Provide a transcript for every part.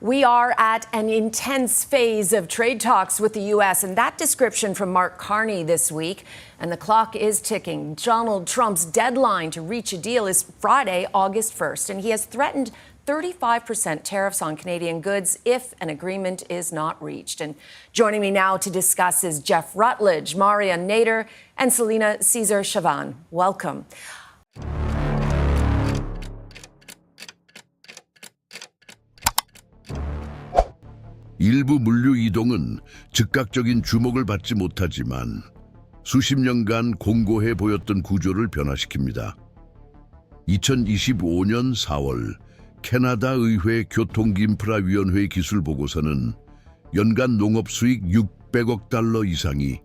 We are at an intense phase of trade talks with the U.S., and that description from Mark Carney this week. And the clock is ticking. Donald Trump's deadline to reach a deal is Friday, August 1st, and he has threatened 35% tariffs on Canadian goods if an agreement is not reached. And joining me now to discuss is Jeff Rutledge, Maria Nader, and Selena Caesar Chavan. Welcome. 일부 물류 이동은 즉각적인 주목을 받지 못하지만 수십 년간 공고해 보였던 구조를 변화시킵니다. 2025년 4월 캐나다 의회 교통인프라위원회 기술 보고서는 연간 농업 수익 600억 달러 이상이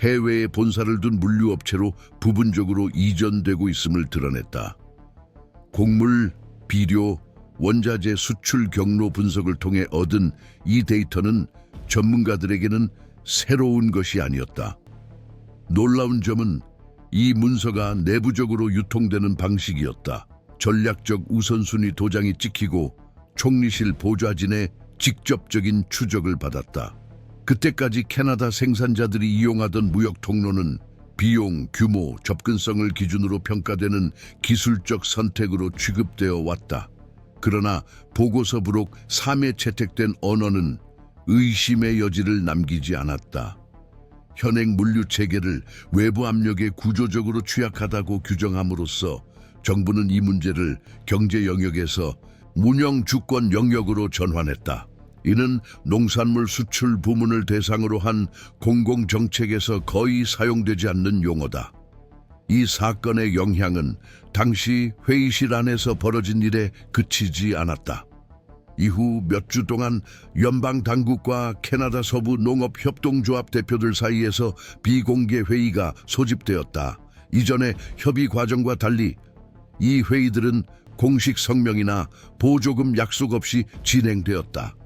해외에 본사를 둔 물류업체로 부분적으로 이전되고 있음을 드러냈다. 곡물, 비료, 원자재 수출 경로 분석을 통해 얻은 이 데이터는 전문가들에게는 새로운 것이 아니었다. 놀라운 점은 이 문서가 내부적으로 유통되는 방식이었다. 전략적 우선순위 도장이 찍히고 총리실 보좌진의 직접적인 추적을 받았다. 그때까지 캐나다 생산자들이 이용하던 무역 통로는 비용, 규모, 접근성을 기준으로 평가되는 기술적 선택으로 취급되어 왔다. 그러나 보고서 부록 3에 채택된 언어는 의심의 여지를 남기지 않았다. 현행 물류 체계를 외부 압력에 구조적으로 취약하다고 규정함으로써 정부는 이 문제를 경제 영역에서 운영 주권 영역으로 전환했다. 이는 농산물 수출 부문을 대상으로 한 공공 정책에서 거의 사용되지 않는 용어다. 이 사건의 영향은 당시 회의실 안에서 벌어진 일에 그치지 않았다. 이후 몇 주 동안 연방 당국과 캐나다 서부 농업 협동조합 대표들 사이에서 비공개 회의가 소집되었다. 이전의 협의 과정과 달리 이 회의들은 공식 성명이나 보조금 약속 없이 진행되었다.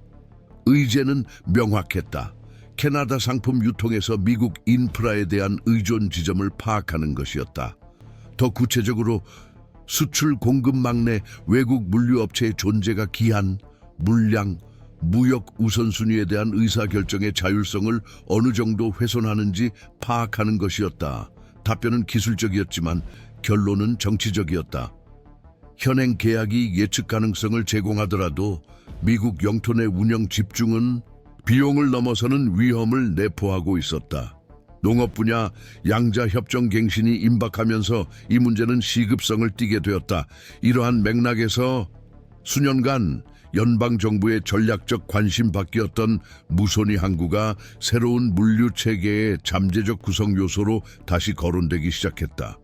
의제는 명확했다. 캐나다 상품 유통에서 미국 인프라에 대한 의존 지점을 파악하는 것이었다. 더 구체적으로 수출 공급 막내 외국 물류업체의 존재가 기한, 물량, 무역 우선순위에 대한 의사결정의 자율성을 어느 정도 훼손하는지 파악하는 것이었다. 답변은 기술적이었지만 결론은 정치적이었다. 현행 계약이 예측 가능성을 제공하더라도 미국 영토 내 운영 집중은 비용을 넘어서는 위험을 내포하고 있었다. 농업 분야 양자 협정 갱신이 임박하면서 이 문제는 시급성을 띠게 되었다. 이러한 맥락에서 수년간 연방 정부의 전략적 관심 밖이었던 무손이 항구가 새로운 물류 체계의 잠재적 구성 요소로 다시 거론되기 시작했다.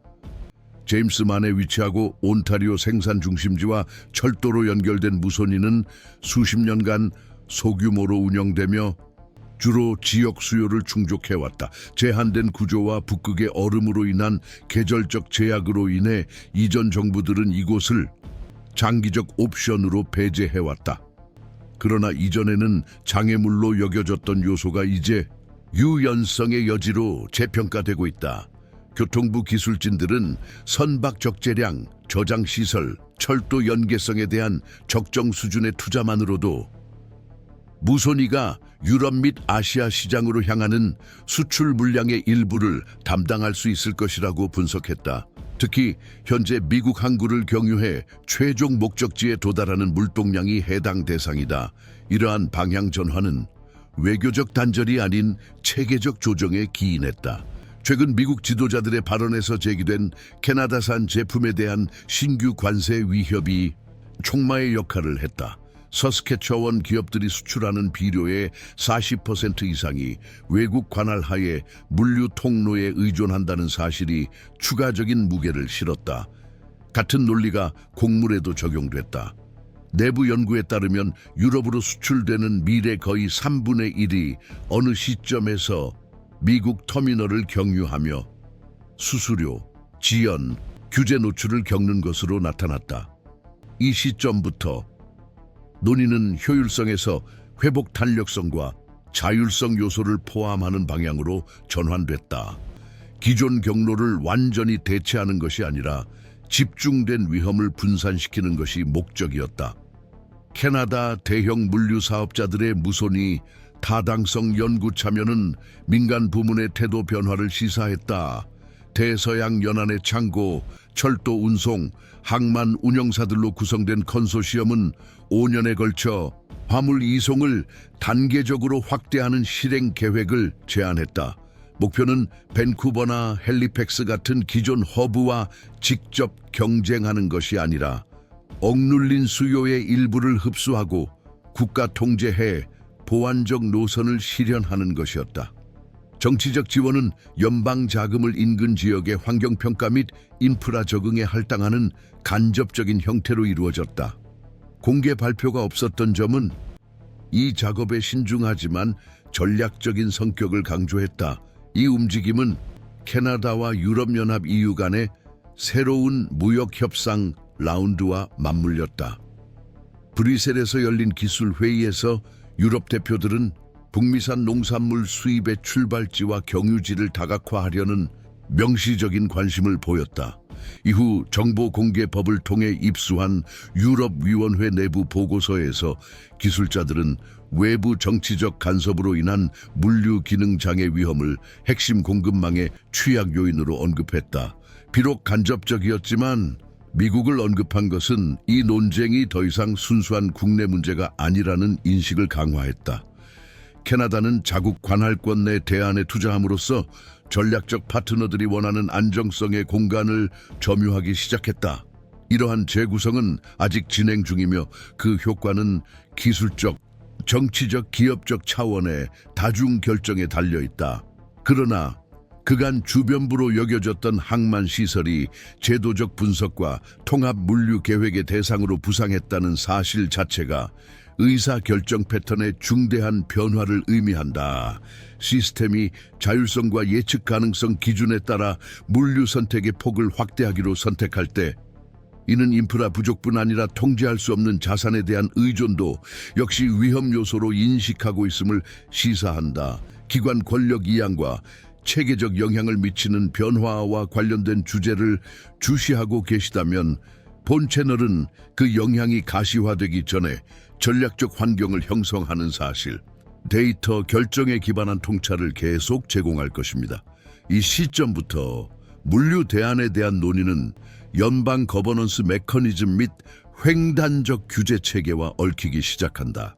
제임스만에 위치하고 온타리오 생산 중심지와 철도로 연결된 무손이는 수십 년간 소규모로 운영되며 주로 지역 수요를 충족해왔다. 제한된 구조와 북극의 얼음으로 인한 계절적 제약으로 인해 이전 정부들은 이곳을 장기적 옵션으로 배제해왔다. 그러나 이전에는 장애물로 여겨졌던 요소가 이제 유연성의 여지로 재평가되고 있다. 교통부 기술진들은 선박 적재량, 저장 시설, 철도 연계성에 대한 적정 수준의 투자만으로도 무손이가 유럽 및 아시아 시장으로 향하는 수출 물량의 일부를 담당할 수 있을 것이라고 분석했다. 특히 현재 미국 항구를 경유해 최종 목적지에 도달하는 물동량이 해당 대상이다. 이러한 방향 전환은 외교적 단절이 아닌 체계적 조정에 기인했다. 최근 미국 지도자들의 발언에서 제기된 캐나다산 제품에 대한 신규 관세 위협이 촉마의 역할을 했다. 서스케처원 기업들이 수출하는 비료의 40% 이상이 외국 관할 하에 물류 통로에 의존한다는 사실이 추가적인 무게를 실었다. 같은 논리가 곡물에도 적용됐다. 내부 연구에 따르면 유럽으로 수출되는 밀의 거의 3분의 1이 어느 시점에서 미국 터미널을 경유하며 수수료, 지연, 규제 노출을 겪는 것으로 나타났다. 이 시점부터 논의는 효율성에서 회복 탄력성과 자율성 요소를 포함하는 방향으로 전환됐다. 기존 경로를 완전히 대체하는 것이 아니라 집중된 위험을 분산시키는 것이 목적이었다. 캐나다 대형 물류 사업자들의 무손이 타당성 연구 참여는 민간 부문의 태도 변화를 시사했다. 대서양 연안의 창고, 철도 운송, 항만 운영사들로 구성된 컨소시엄은 5년에 걸쳐 화물 이송을 단계적으로 확대하는 실행 계획을 제안했다. 목표는 밴쿠버나 헬리팩스 같은 기존 허브와 직접 경쟁하는 것이 아니라 억눌린 수요의 일부를 흡수하고 국가 통제해 보완적 노선을 실현하는 것이었다. 정치적 지원은 연방 자금을 인근 지역의 환경평가 및 인프라 적응에 할당하는 간접적인 형태로 이루어졌다. 공개 발표가 없었던 점은 이 작업에 신중하지만 전략적인 성격을 강조했다. 이 움직임은 캐나다와 유럽연합 EU 간의 새로운 무역 협상 라운드와 맞물렸다. 브뤼셀에서 열린 기술 회의에서 유럽 대표들은 북미산 농산물 수입의 출발지와 경유지를 다각화하려는 명시적인 관심을 보였다. 이후 정보 공개법을 통해 입수한 유럽위원회 내부 보고서에서 기술자들은 외부 정치적 간섭으로 인한 물류 기능 장애 위험을 핵심 공급망의 취약 요인으로 언급했다. 비록 간접적이었지만 미국을 언급한 것은 이 논쟁이 더 이상 순수한 국내 문제가 아니라는 인식을 강화했다. 캐나다는 자국 관할권 내 대안에 투자함으로써 전략적 파트너들이 원하는 안정성의 공간을 점유하기 시작했다. 이러한 재구성은 아직 진행 중이며 그 효과는 기술적, 정치적, 기업적 차원의 다중 결정에 달려 있다. 그러나 그간 주변부로 여겨졌던 항만 시설이 제도적 분석과 통합 물류 계획의 대상으로 부상했다는 사실 자체가 의사 결정 패턴의 중대한 변화를 의미한다. 시스템이 자율성과 예측 가능성 기준에 따라 물류 선택의 폭을 확대하기로 선택할 때 이는 인프라 부족뿐 아니라 통제할 수 없는 자산에 대한 의존도 역시 위험 요소로 인식하고 있음을 시사한다. 기관 권력 이양과 체계적 영향을 미치는 변화와 관련된 주제를 주시하고 계시다면 본 채널은 그 영향이 가시화되기 전에 전략적 환경을 형성하는 사실, 데이터 결정에 기반한 통찰을 계속 제공할 것입니다. 이 시점부터 물류 대안에 대한 논의는 연방 거버넌스 메커니즘 및 횡단적 규제 체계와 얽히기 시작한다.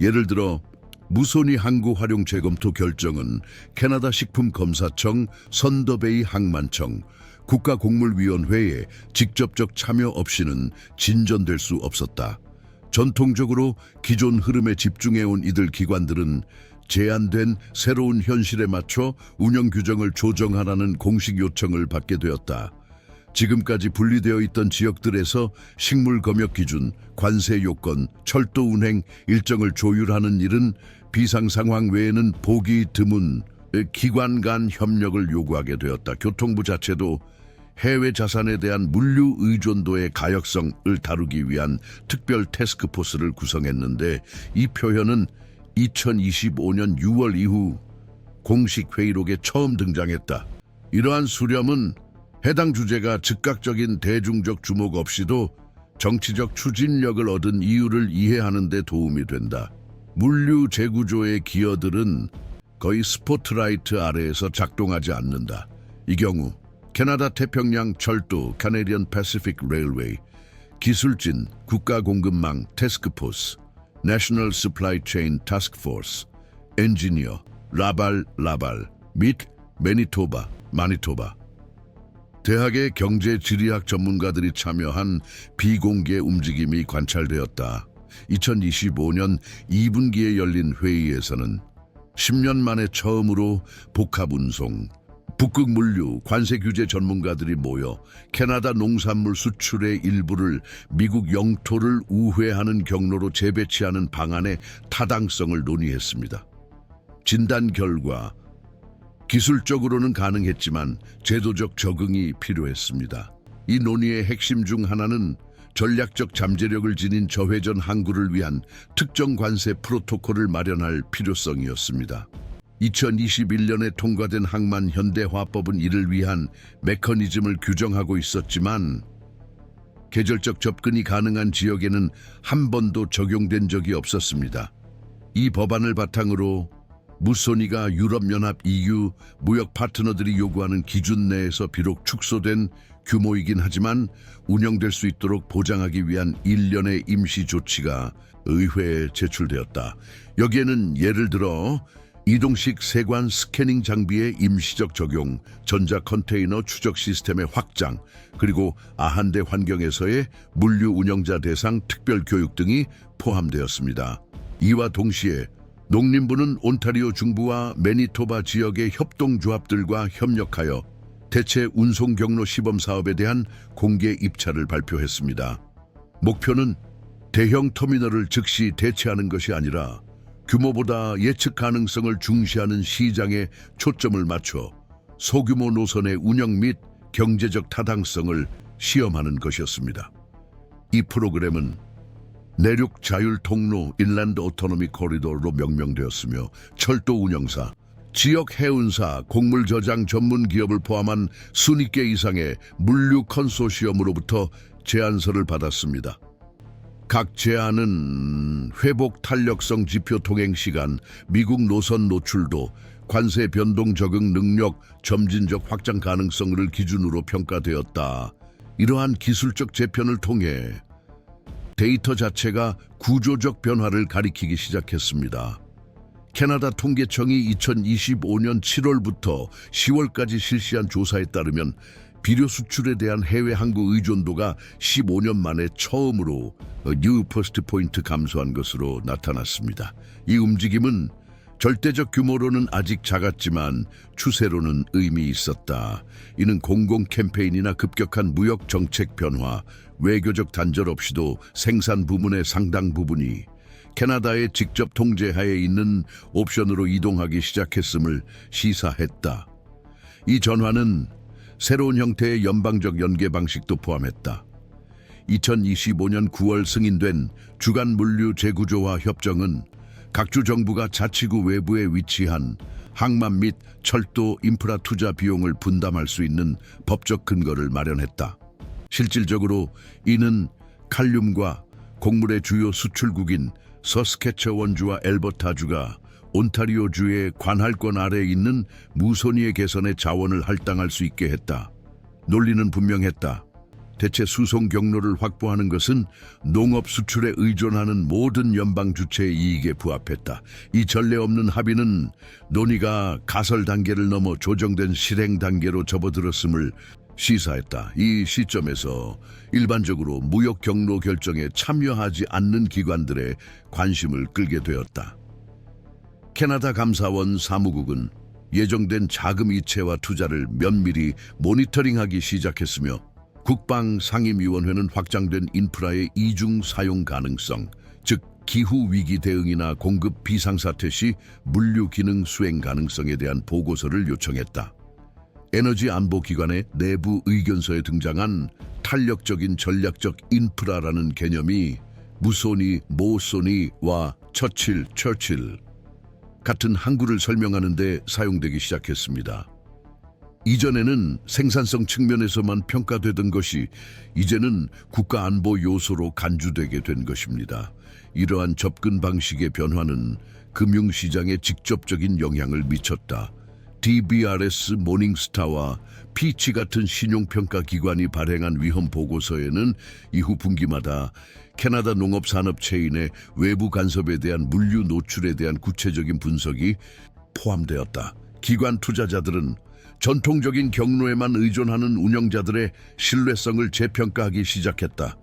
예를 들어 무손이 항구 활용 재검토 결정은 캐나다 식품검사청, 선더베이 항만청, 국가곡물위원회의 직접적 참여 없이는 진전될 수 없었다. 전통적으로 기존 흐름에 집중해온 이들 기관들은 제한된 새로운 현실에 맞춰 운영 규정을 조정하라는 공식 요청을 받게 되었다. 지금까지 분리되어 있던 지역들에서 식물 검역 기준, 관세 요건, 철도 운행 일정을 조율하는 일은 비상 상황 외에는 보기 드문 기관 간 협력을 요구하게 되었다. 교통부 자체도 해외 자산에 대한 물류 의존도의 가역성을 다루기 위한 특별 태스크포스를 구성했는데 이 표현은 2025년 6월 이후 공식 회의록에 처음 등장했다. 이러한 수렴은 해당 주제가 즉각적인 대중적 주목 없이도 정치적 추진력을 얻은 이유를 이해하는 데 도움이 된다. 물류 재구조의 기여들은 거의 스포트라이트 아래에서 작동하지 않는다. 이 경우 캐나다 태평양 철도 카네디언 패시픽 레일웨이, 기술진 국가공급망 태스크포스, 내셔널 스플라이 체인 타스크포스, 엔지니어 라발 라발 및 매니토바 마니토바 대학의 경제 지리학 전문가들이 참여한 비공개 움직임이 관찰되었다. 2025년 2분기에 열린 회의에서는 10년 만에 처음으로 복합 운송, 북극 물류, 관세 규제 전문가들이 모여 캐나다 농산물 수출의 일부를 미국 영토를 우회하는 경로로 재배치하는 방안의 타당성을 논의했습니다. 진단 결과 기술적으로는 가능했지만 제도적 적응이 필요했습니다. 이 논의의 핵심 중 하나는 전략적 잠재력을 지닌 저회전 항구를 위한 특정 관세 프로토콜을 마련할 필요성이었습니다. 2021년에 통과된 항만 현대화법은 이를 위한 메커니즘을 규정하고 있었지만 계절적 접근이 가능한 지역에는 한 번도 적용된 적이 없었습니다. 이 법안을 바탕으로 무소니가 유럽연합 EU 무역 파트너들이 요구하는 기준 내에서 비록 축소된 규모이긴 하지만 운영될 수 있도록 보장하기 위한 일련의 임시 조치가 의회에 제출되었다. 여기에는 예를 들어 이동식 세관 스캐닝 장비의 임시적 적용, 전자 컨테이너 추적 시스템의 확장, 그리고 아한대 환경에서의 물류 운영자 대상 특별 교육 등이 포함되었습니다. 이와 동시에 농림부는 온타리오 중부와 매니토바 지역의 협동조합들과 협력하여 대체 운송 경로 시범 사업에 대한 공개 입찰을 발표했습니다. 목표는 대형 터미널을 즉시 대체하는 것이 아니라 규모보다 예측 가능성을 중시하는 시장에 초점을 맞춰 소규모 노선의 운영 및 경제적 타당성을 시험하는 것이었습니다. 이 프로그램은 내륙 자율 통로 인랜드 오토노미 코리도로 명명되었으며 철도 운영사, 지역 해운사, 곡물 저장 전문 기업을 포함한 순위 개 이상의 물류 컨소시엄으로부터 제안서를 받았습니다. 각 제안은 회복 탄력성 지표 통행 시간, 미국 노선 노출도, 관세 변동 적응 능력, 점진적 확장 가능성을 기준으로 평가되었다. 이러한 기술적 재편을 통해 데이터 자체가 구조적 변화를 가리키기 시작했습니다. 캐나다 통계청이 2025년 7월부터 10월까지 실시한 조사에 따르면 비료 수출에 대한 해외 항구 의존도가 15년 만에 처음으로 뉴 퍼스트 포인트 감소한 것으로 나타났습니다. 이 움직임은 절대적 규모로는 아직 작았지만 추세로는 의미 있었다. 이는 공공 캠페인이나 급격한 무역 정책 변화, 외교적 단절 없이도 생산 부문의 상당 부분이 캐나다의 직접 통제하에 있는 옵션으로 이동하기 시작했음을 시사했다. 이 전환은 새로운 형태의 연방적 연계 방식도 포함했다. 2025년 9월 승인된 주간 물류 재구조화 협정은 각주 정부가 자치구 외부에 위치한 항만 및 철도 인프라 투자 비용을 분담할 수 있는 법적 근거를 마련했다. 실질적으로 이는 칼륨과 곡물의 주요 수출국인 서스케처원주와 엘버타주가 온타리오주의 관할권 아래에 있는 무소니의 개선에 자원을 할당할 수 있게 했다. 논리는 분명했다. 대체 수송 경로를 확보하는 것은 농업 수출에 의존하는 모든 연방 주체의 이익에 부합했다. 이 전례 없는 합의는 논의가 가설 단계를 넘어 조정된 실행 단계로 접어들었음을 시사했다. 이 시점에서 일반적으로 무역 경로 결정에 참여하지 않는 기관들의 관심을 끌게 되었다. 캐나다 감사원 사무국은 예정된 자금 이체와 투자를 면밀히 모니터링하기 시작했으며 국방 상임위원회는 확장된 인프라의 이중 사용 가능성, 즉 기후 위기 대응이나 공급 비상사태 시 물류 기능 수행 가능성에 대한 보고서를 요청했다. 에너지 안보 기관의 내부 의견서에 등장한 탄력적인 전략적 인프라라는 개념이 무소니, 모소니와 처칠, 처칠 같은 항구를 설명하는 데 사용되기 시작했습니다. 이전에는 생산성 측면에서만 평가되던 것이 이제는 국가 안보 요소로 간주되게 된 것입니다. 이러한 접근 방식의 변화는 금융시장에 직접적인 영향을 미쳤다. DBRS 모닝스타와 피치 같은 신용평가 기관이 발행한 위험 보고서에는 이후 분기마다 캐나다 농업 산업 체인의 외부 간섭에 대한 물류 노출에 대한 구체적인 분석이 포함되었다. 기관 투자자들은 전통적인 경로에만 의존하는 운영자들의 신뢰성을 재평가하기 시작했다.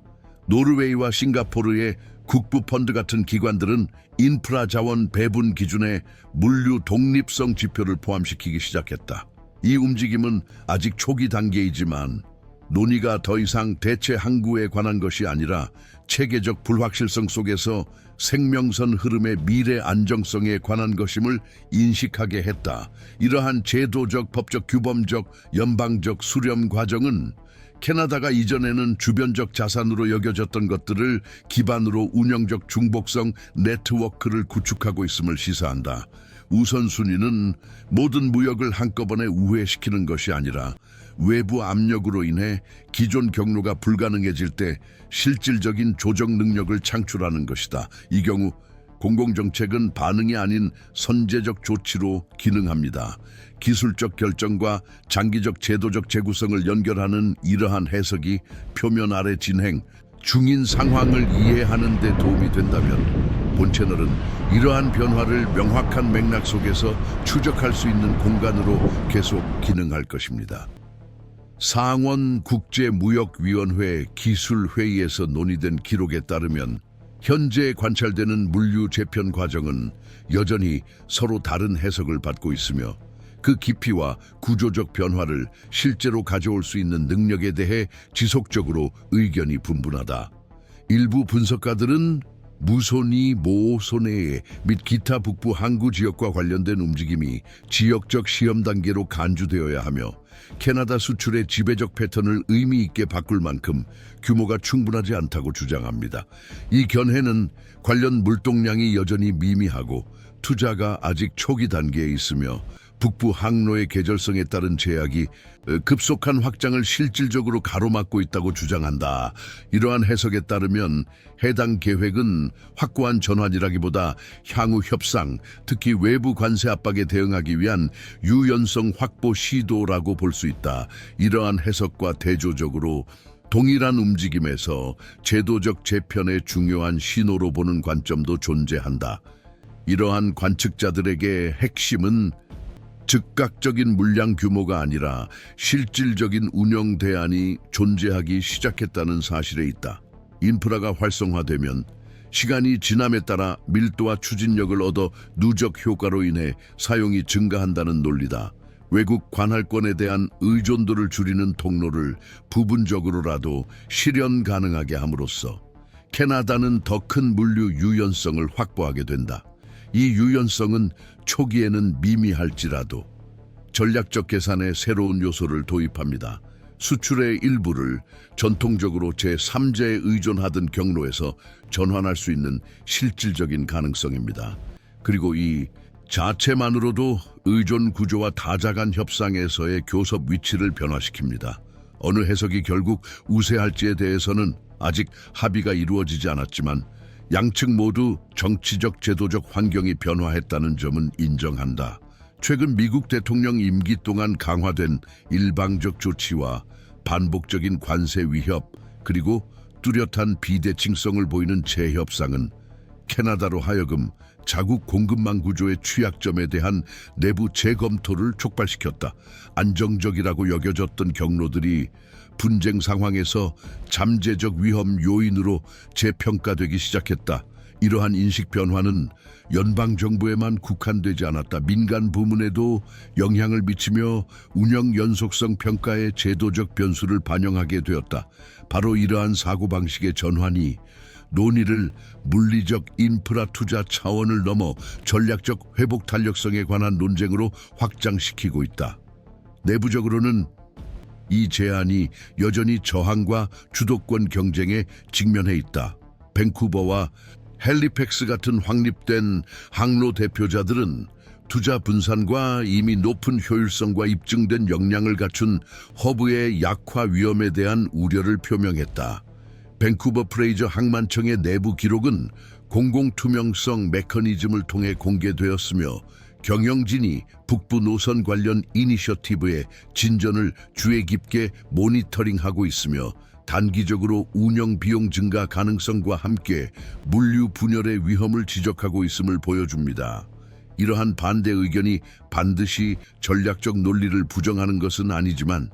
노르웨이와 싱가포르의 국부 펀드 같은 기관들은 인프라 자원 배분 기준에 물류 독립성 지표를 포함시키기 시작했다. 이 움직임은 아직 초기 단계이지만 논의가 더 이상 대체 항구에 관한 것이 아니라 체계적 불확실성 속에서 생명선 흐름의 미래 안정성에 관한 것임을 인식하게 했다. 이러한 제도적, 법적, 규범적, 연방적 수렴 과정은 캐나다가 이전에는 주변적 자산으로 여겨졌던 것들을 기반으로 운영적 중복성 네트워크를 구축하고 있음을 시사한다. 우선순위는 모든 무역을 한꺼번에 우회시키는 것이 아니라 외부 압력으로 인해 기존 경로가 불가능해질 때 실질적인 조정 능력을 창출하는 것이다. 이 경우 공공정책은 반응이 아닌 선제적 조치로 기능합니다. 기술적 결정과 장기적 제도적 재구성을 연결하는 이러한 해석이 표면 아래 진행, 중인 상황을 이해하는 데 도움이 된다면 본 채널은 이러한 변화를 명확한 맥락 속에서 추적할 수 있는 공간으로 계속 기능할 것입니다. 상원 국제무역위원회 기술회의에서 논의된 기록에 따르면 현재 관찰되는 물류 재편 과정은 여전히 서로 다른 해석을 받고 있으며 그 깊이와 구조적 변화를 실제로 가져올 수 있는 능력에 대해 지속적으로 의견이 분분하다. 일부 분석가들은 무손이 모손해 및 기타 북부 항구 지역과 관련된 움직임이 지역적 시험 단계로 간주되어야 하며 캐나다 수출의 지배적 패턴을 의미 있게 바꿀 만큼 규모가 충분하지 않다고 주장합니다. 이 견해는 관련 물동량이 여전히 미미하고 투자가 아직 초기 단계에 있으며 북부 항로의 계절성에 따른 제약이 어, 급속한 확장을 실질적으로 가로막고 있다고 주장한다. 이러한 해석에 따르면 해당 계획은 확고한 전환이라기보다 향후 협상, 특히 외부 관세 압박에 대응하기 위한 유연성 확보 시도라고 볼 수 있다. 이러한 해석과 대조적으로 동일한 움직임에서 제도적 재편의 중요한 신호로 보는 관점도 존재한다. 이러한 관측자들에게 핵심은 즉각적인 물량 규모가 아니라 실질적인 운영 대안이 존재하기 시작했다는 사실에 있다. 인프라가 활성화되면 시간이 지남에 따라 밀도와 추진력을 얻어 누적 효과로 인해 사용이 증가한다는 논리다. 외국 관할권에 대한 의존도를 줄이는 통로를 부분적으로라도 실현 가능하게 함으로써 캐나다는 더 큰 물류 유연성을 확보하게 된다. 이 유연성은 초기에는 미미할지라도 전략적 계산에 새로운 요소를 도입합니다. 수출의 일부를 전통적으로 제3제에 의존하던 경로에서 전환할 수 있는 실질적인 가능성입니다. 그리고 이 자체만으로도 의존 구조와 다자 간 협상에서의 교섭 위치를 변화시킵니다. 어느 해석이 결국 우세할지에 대해서는 아직 합의가 이루어지지 않았지만 양측 모두 정치적 제도적 환경이 변화했다는 점은 인정한다. 최근 미국 대통령 임기 동안 강화된 일방적 조치와 반복적인 관세 위협 그리고 뚜렷한 비대칭성을 보이는 재협상은 캐나다로 하여금 자국 공급망 구조의 취약점에 대한 내부 재검토를 촉발시켰다. 안정적이라고 여겨졌던 경로들이 분쟁 상황에서 잠재적 위험 요인으로 재평가되기 시작했다. 이러한 인식 변화는 연방 정부에만 국한되지 않았다. 민간 부문에도 영향을 미치며 운영 연속성 평가의 제도적 변수를 반영하게 되었다. 바로 이러한 사고 방식의 전환이 논의를 물리적 인프라 투자 차원을 넘어 전략적 회복 탄력성에 관한 논쟁으로 확장시키고 있다. 내부적으로는 이 제안이 여전히 저항과 주도권 경쟁에 직면해 있다. 밴쿠버와 헬리팩스 같은 확립된 항로 대표자들은 투자 분산과 이미 높은 효율성과 입증된 역량을 갖춘 허브의 약화 위험에 대한 우려를 표명했다. 밴쿠버 프레이저 항만청의 내부 기록은 공공 투명성 메커니즘을 통해 공개되었으며 경영진이 북부 노선 관련 이니셔티브의 진전을 주의 깊게 모니터링하고 있으며 단기적으로 운영 비용 증가 가능성과 함께 물류 분열의 위험을 지적하고 있음을 보여줍니다. 이러한 반대 의견이 반드시 전략적 논리를 부정하는 것은 아니지만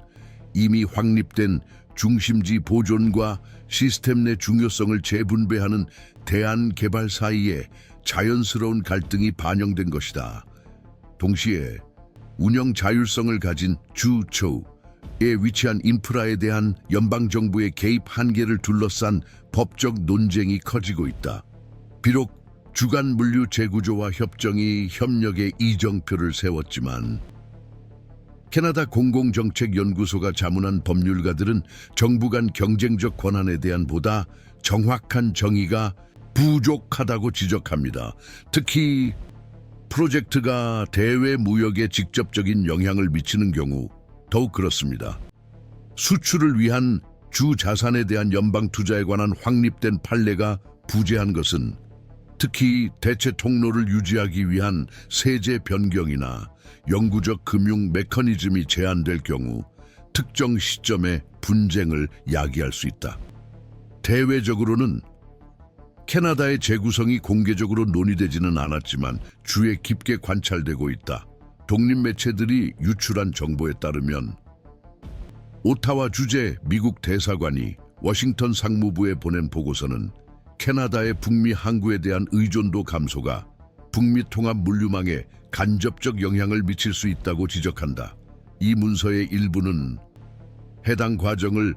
이미 확립된 중심지 보존과 시스템 내 중요성을 재분배하는 대안 개발 사이에 자연스러운 갈등이 반영된 것이다. 동시에 운영 자율성을 가진 주초에 위치한 인프라에 대한 연방 정부의 개입 한계를 둘러싼 법적 논쟁이 커지고 있다. 비록 주간 물류 재구조와 협정이 협력의 이정표를 세웠지만 캐나다 공공정책연구소가 자문한 법률가들은 정부 간 경쟁적 권한에 대한 보다 정확한 정의가 부족하다고 지적합니다. 특히 프로젝트가 대외 무역에 직접적인 영향을 미치는 경우 더욱 그렇습니다. 수출을 위한 주 자산에 대한 연방 투자에 관한 확립된 판례가 부재한 것은 특히 대체 통로를 유지하기 위한 세제 변경이나 영구적 금융 메커니즘이 제한될 경우 특정 시점에 분쟁을 야기할 수 있다. 대외적으로는 캐나다의 재구성이 공개적으로 논의되지는 않았지만 주에 깊게 관찰되고 있다. 독립 매체들이 유출한 정보에 따르면 오타와 주재 미국 대사관이 워싱턴 상무부에 보낸 보고서는 캐나다의 북미 항구에 대한 의존도 감소가 북미 통합 물류망에 간접적 영향을 미칠 수 있다고 지적한다. 이 문서의 일부는 해당 과정을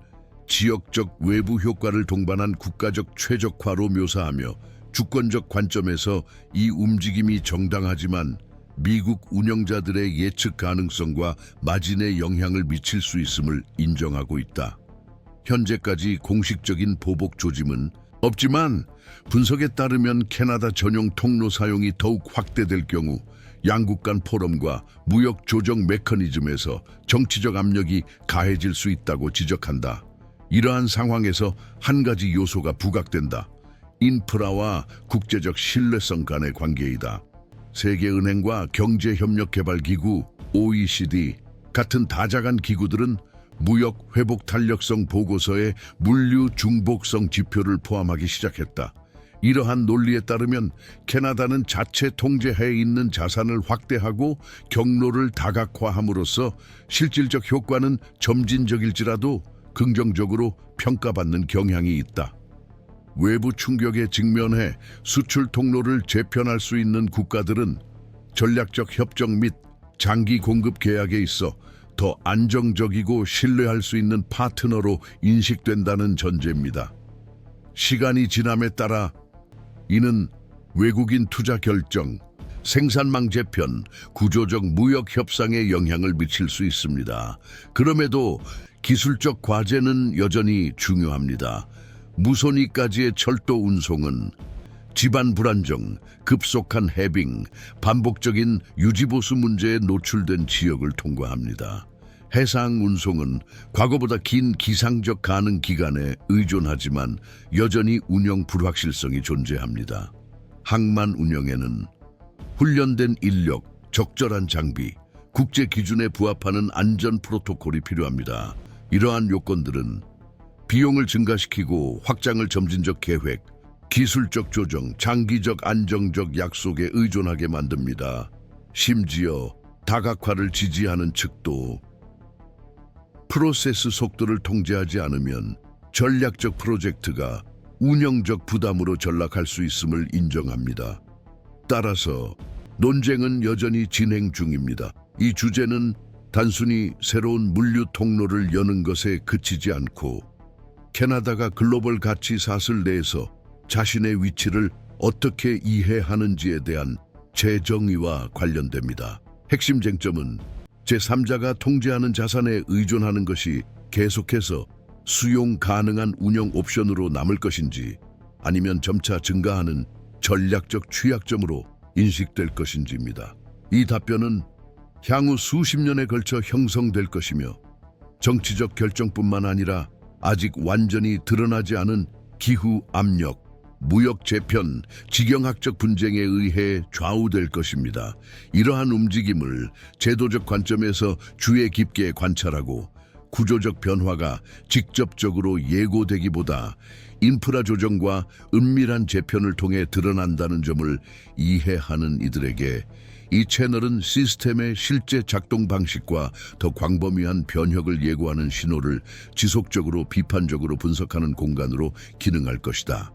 지역적 외부 효과를 동반한 국가적 최적화로 묘사하며 주권적 관점에서 이 움직임이 정당하지만 미국 운영자들의 예측 가능성과 마진에 영향을 미칠 수 있음을 인정하고 있다. 현재까지 공식적인 보복 조짐은 없지만 분석에 따르면 캐나다 전용 통로 사용이 더욱 확대될 경우 양국 간 포럼과 무역 조정 메커니즘에서 정치적 압력이 가해질 수 있다고 지적한다. 이러한 상황에서 한 가지 요소가 부각된다. 인프라와 국제적 신뢰성 간의 관계이다. 세계은행과 경제협력개발기구 OECD 같은 다자간 기구들은 무역 회복 탄력성 보고서에 물류 중복성 지표를 포함하기 시작했다. 이러한 논리에 따르면 캐나다는 자체 통제하에 있는 자산을 확대하고 경로를 다각화함으로써 실질적 효과는 점진적일지라도 긍정적으로 평가받는 경향이 있다. 외부 충격에 직면해 수출 통로를 재편할 수 있는 국가들은 전략적 협정 및 장기 공급 계약에 있어 더 안정적이고 신뢰할 수 있는 파트너로 인식된다는 전제입니다. 시간이 지남에 따라 이는 외국인 투자 결정, 생산망 재편, 구조적 무역 협상에 영향을 미칠 수 있습니다. 그럼에도 기술적 과제는 여전히 중요합니다. 무손이까지의 철도 운송은 집안 불안정, 급속한 해빙, 반복적인 유지보수 문제에 노출된 지역을 통과합니다. 해상 운송은 과거보다 긴 기상적 가능 기간에 의존하지만 여전히 운영 불확실성이 존재합니다. 항만 운영에는 훈련된 인력, 적절한 장비, 국제 기준에 부합하는 안전 프로토콜이 필요합니다. 이러한 요건들은 비용을 증가시키고 확장을 점진적 계획, 기술적 조정, 장기적 안정적 약속에 의존하게 만듭니다. 심지어 다각화를 지지하는 측도 프로세스 속도를 통제하지 않으면 전략적 프로젝트가 운영적 부담으로 전락할 수 있음을 인정합니다. 따라서 논쟁은 여전히 진행 중입니다. 이 주제는 단순히 새로운 물류 통로를 여는 것에 그치지 않고 캐나다가 글로벌 가치 사슬 내에서 자신의 위치를 어떻게 이해하는지에 대한 재정의와 관련됩니다. 핵심 쟁점은 제3자가 통제하는 자산에 의존하는 것이 계속해서 수용 가능한 운영 옵션으로 남을 것인지 아니면 점차 증가하는 전략적 취약점으로 인식될 것인지입니다. 이 답변은 향후 수십 년에 걸쳐 형성될 것이며 정치적 결정뿐만 아니라 아직 완전히 드러나지 않은 기후 압력, 무역 재편, 지경학적 분쟁에 의해 좌우될 것입니다. 이러한 움직임을 제도적 관점에서 주의 깊게 관찰하고 구조적 변화가 직접적으로 예고되기보다 인프라 조정과 은밀한 재편을 통해 드러난다는 점을 이해하는 이들에게 이 채널은 시스템의 실제 작동 방식과 더 광범위한 변혁을 예고하는 신호를 지속적으로 비판적으로 분석하는 공간으로 기능할 것이다.